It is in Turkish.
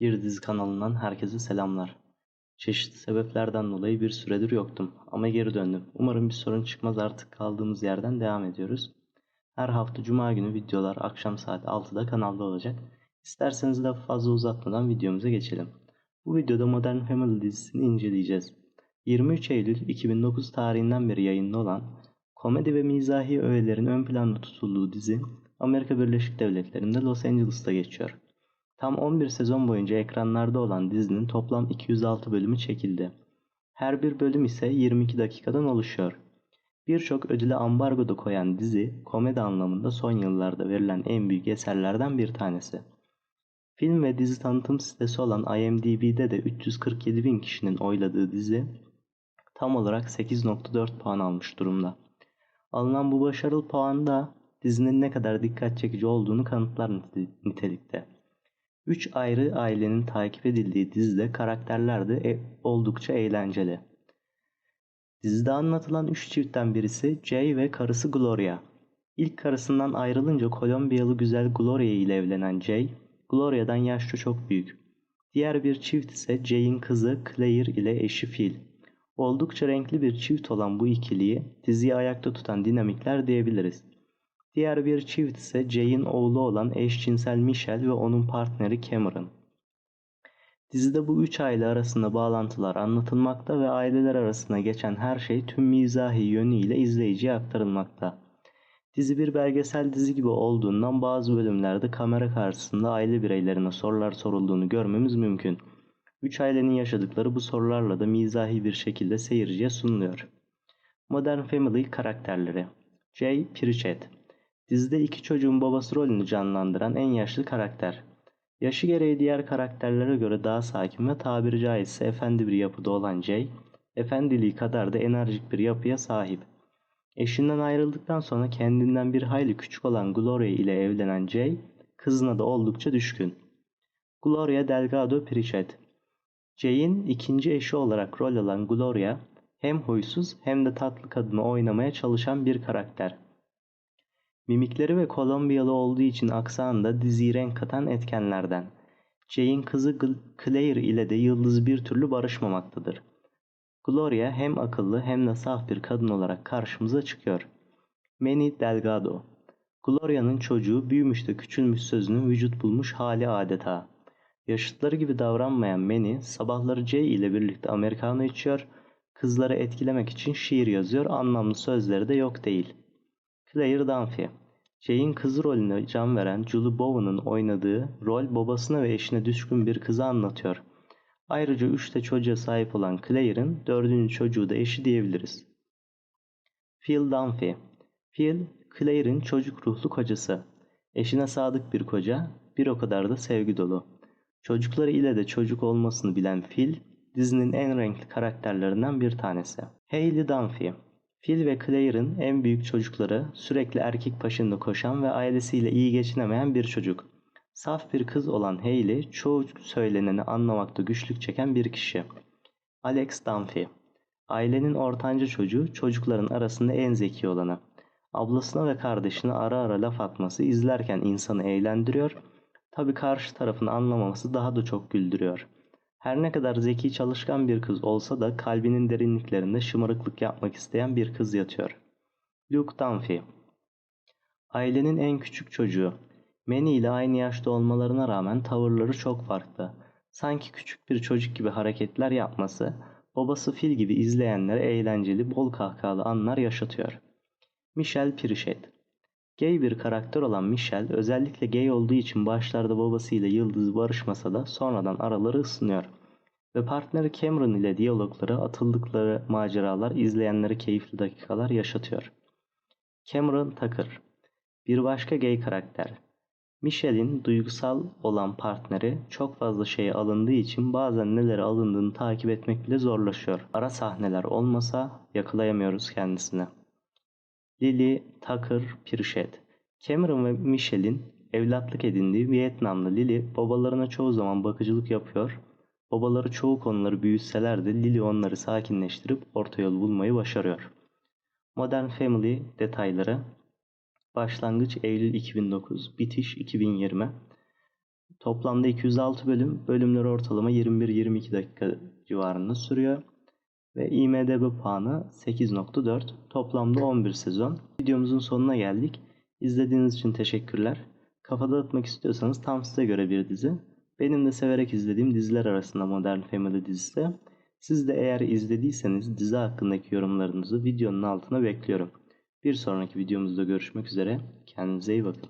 Bir dizi kanalından herkese selamlar. Çeşitli sebeplerden dolayı bir süredir yoktum ama geri döndüm. Umarım bir sorun çıkmaz artık kaldığımız yerden devam ediyoruz. Her hafta cuma günü videolar akşam saat 6'da kanalda olacak. İsterseniz de fazla uzatmadan videomuza geçelim. Bu videoda Modern Family dizisini inceleyeceğiz. 23 Eylül 2009 tarihinden beri yayında olan komedi ve mizahi öğelerin ön planda tutulduğu dizi Amerika Birleşik Devletleri'nde Los Angeles'ta geçiyor. Tam 11 sezon boyunca ekranlarda olan dizinin toplam 206 bölümü çekildi. Her bir bölüm ise 22 dakikadan oluşuyor. Birçok ödüle ambargo da koyan dizi, komedi anlamında son yıllarda verilen en büyük eserlerden bir tanesi. Film ve dizi tanıtım sitesi olan IMDb'de de 347 bin kişinin oyladığı dizi tam olarak 8.4 puan almış durumda. Alınan bu başarılı puan da dizinin ne kadar dikkat çekici olduğunu kanıtlar nitelikte. Üç ayrı ailenin takip edildiği dizide karakterler de e oldukça eğlenceli. Dizide anlatılan üç çiftten birisi Jay ve karısı Gloria. İlk karısından ayrılınca Kolombiyalı güzel Gloria ile evlenen Jay, Gloria'dan yaşça çok büyük. Diğer bir çift ise Jay'in kızı Claire ile eşi Phil. Oldukça renkli bir çift olan bu ikiliyi diziyi ayakta tutan dinamikler diyebiliriz. Diğer bir çift ise Jay'in oğlu olan eşcinsel Michelle ve onun partneri Cameron. Dizide bu üç aile arasında bağlantılar anlatılmakta ve aileler arasında geçen her şey tüm mizahi yönüyle izleyiciye aktarılmakta. Dizi bir belgesel dizi gibi olduğundan bazı bölümlerde kamera karşısında aile bireylerine sorular sorulduğunu görmemiz mümkün. Üç ailenin yaşadıkları bu sorularla da mizahi bir şekilde seyirciye sunuluyor. Modern Family karakterleri Jay Pritchett Dizide iki çocuğun babası rolünü canlandıran en yaşlı karakter. Yaşı gereği diğer karakterlere göre daha sakin ve tabiri caizse efendi bir yapıda olan Jay, efendiliği kadar da enerjik bir yapıya sahip. Eşinden ayrıldıktan sonra kendinden bir hayli küçük olan Gloria ile evlenen Jay, kızına da oldukça düşkün. Gloria Delgado Pritchett Jay'in ikinci eşi olarak rol alan Gloria, hem huysuz hem de tatlı kadını oynamaya çalışan bir karakter. Mimikleri ve Kolombiyalı olduğu için aksanı da diziye renk katan etkenlerden. Jay'in kızı Claire ile de Yıldız bir türlü barışmamaktadır. Gloria hem akıllı hem de saf bir kadın olarak karşımıza çıkıyor. Manny Delgado Gloria'nın çocuğu büyümüş de küçülmüş sözünün vücut bulmuş hali adeta. Yaşıtları gibi davranmayan Manny sabahları Jay ile birlikte Americano içiyor, kızları etkilemek için şiir yazıyor, anlamlı sözleri de yok değil.'' Claire Dunphy Jay'in kızı rolüne can veren Julie Bowen'ın oynadığı rol babasına ve eşine düşkün bir kızı anlatıyor. Ayrıca üçte çocuğa sahip olan Claire'ın dördüncü çocuğu da eşi diyebiliriz. Phil Dunphy Phil, Claire'in çocuk ruhlu kocası. Eşine sadık bir koca, bir o kadar da sevgi dolu. Çocukları ile de çocuk olmasını bilen Phil, dizinin en renkli karakterlerinden bir tanesi. Hayley Dunphy Phil ve Claire'ın en büyük çocukları sürekli erkek başında koşan ve ailesiyle iyi geçinemeyen bir çocuk. Saf bir kız olan Hayley çoğu söyleneni anlamakta güçlük çeken bir kişi. Alex Dunphy Ailenin ortanca çocuğu çocukların arasında en zeki olanı. Ablasına ve kardeşine ara ara laf atması izlerken insanı eğlendiriyor, tabi karşı tarafını anlamaması daha da çok güldürüyor. Her ne kadar zeki çalışkan bir kız olsa da kalbinin derinliklerinde şımarıklık yapmak isteyen bir kız yatıyor. Luke Dunphy Ailenin en küçük çocuğu. Manny ile aynı yaşta olmalarına rağmen tavırları çok farklı. Sanki küçük bir çocuk gibi hareketler yapması, babası fil gibi izleyenlere eğlenceli, bol kahkahalı anlar yaşatıyor. Michelle Pritchett Gay bir karakter olan Michelle özellikle gay olduğu için başlarda babasıyla Yıldız barışmasa da sonradan araları ısınıyor. Ve partneri Cameron ile diyalogları atıldıkları maceralar izleyenlere keyifli dakikalar yaşatıyor. Cameron Tucker Bir başka gay karakter. Michelle'in duygusal olan partneri çok fazla şeye alındığı için bazen neleri alındığını takip etmek bile zorlaşıyor. Ara sahneler olmasa yakalayamıyoruz kendisini. Lily Tucker Pritchett Cameron ve Michelle'in evlatlık edindiği Vietnamlı Lily babalarına çoğu zaman bakıcılık yapıyor. Babaları çoğu konuları büyütseler de Lily onları sakinleştirip orta yol bulmayı başarıyor. Modern Family detayları Başlangıç Eylül 2009, bitiş 2020. Toplamda 206 bölüm. Bölümler ortalama 21-22 dakika civarında sürüyor. Ve IMDB puanı 8.4. Toplamda 11 sezon. Videomuzun sonuna geldik. İzlediğiniz için teşekkürler. Kafa dağıtmak istiyorsanız tam size göre bir dizi. Benim de severek izlediğim diziler arasında Modern Family dizisi. Siz de eğer izlediyseniz dizi hakkındaki yorumlarınızı videonun altına bekliyorum. Bir sonraki videomuzda görüşmek üzere. Kendinize iyi bakın.